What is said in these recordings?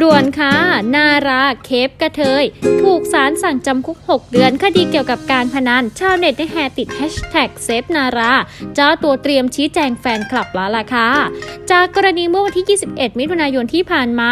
ด่วนค่ะ นาราเคปกระเทย ถูกศาลสั่งจำคุก 6 เดือน คดีเกี่ยวกับการพนัน ชาวเน็ตได้แห่ติดแฮชแท็กเซฟนารา เจ้าตัวเตรียมชี้แจงแฟนคลับแล้วล่ะค่ะ จากกรณีเมื่อวันที่ 21 มิถุนายนที่ผ่านมา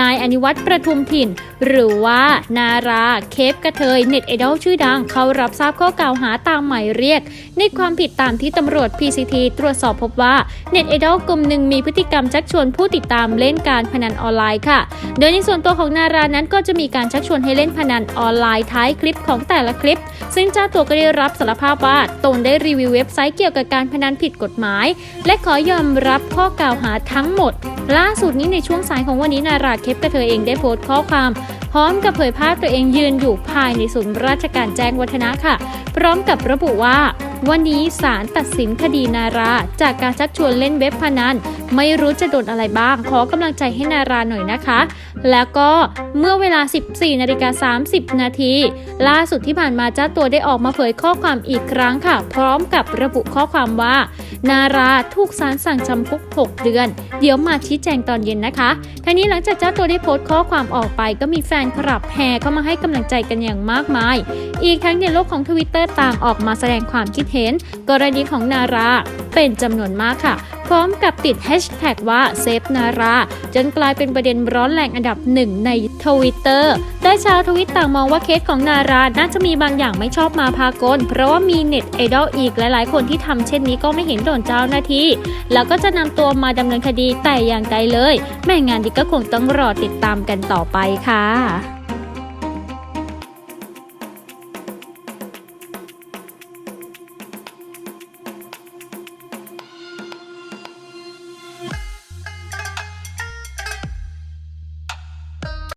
นายอนิวัตรประทุมถิ่น หรือว่านาราเคปกระเทยเน็ตไอดอลชื่อดัง เขารับทราบข้อกล่าวหาตามหมายเรียก ในความผิดตามที่ตำรวจ PCT ตรวจสอบพบว่าเน็ตไอดอลกลุ่มหนึ่งมีพฤติกรรมชักชวนผู้ติดตามเล่นการพนันออนไลน์ค่ะโดยในส่วนตัวของนารานั้นก็จะมีการชักชวนให้เล่นพนันออนไลน์ท้ายคลิปของแต่ละคลิป ซึ่งเจ้าตัวก็ได้รับสารภาพว่าตนได้รีวิวเว็บไซต์เกี่ยวกับการพนันผิดกฎหมาย และขอยอมรับข้อกล่าวหาทั้งหมด ล่าสุดนี้ในช่วงสายของวันนี้นาราเคปกระเธอเองได้โพสต์ข้อความพร้อมกับเผยภาพตัวเองยืนอยู่ภายในศูนย์ราชการแจ้งวัฒนะค่ะ พร้อมกับระบุว่า วันนี้ศาลตัดสินคดีนารา จากการชักชวนเล่นเว็บพนัน ไม่รู้จะโดนอะไรบ้าง ขอกำลังใจให้นาราหน่อยนะคะ แล้วก็เมื่อเวลา 14นาฬิกา30 นาทีล่าสุดที่ผ่านมาเจ้าตัวได้ออกมาเผยข้อความอีกครั้งค่ะ พร้อมกับระบุข้อความว่า นาราถูกศาลสั่งจำคุก 6 เดือน เดี๋ยวมาชี้แจงตอนเย็นนะคะทั้งนี้หลังจากเจ้าตัวได้โพสต์ข้อความออกไป ก็มีแฟนคลับแห่เข้ามาให้กำลังใจกันอย่างมากมาย อีกทั้งในโลกของทวิตเตอร์ต่างออกมาแสดงความคิดเห็น กรณีของนาราเป็นจำนวนมากค่ะ พร้อมกับติดแฮชแท็กว่าเซฟนารา จนกลายเป็นประเด็นร้อนแรงอันดับหนึ่งในทวิตเตอร์ได้ชาวทวิตต่างมองว่าเคสของนารา น่าจะมีบางอย่างไม่ชอบมาพากล เพราะว่ามีเน็ตไอดอลอีกหลายๆ คนที่ทำเช่นนี้ก็ไม่เห็นโดนเจ้าหน้าที่ แล้วก็จะนำตัวมาดำเนินคดีแต่อย่างใดเลย แม่งานนี้ก็คงต้องรอติดตามกันต่อไปค่ะ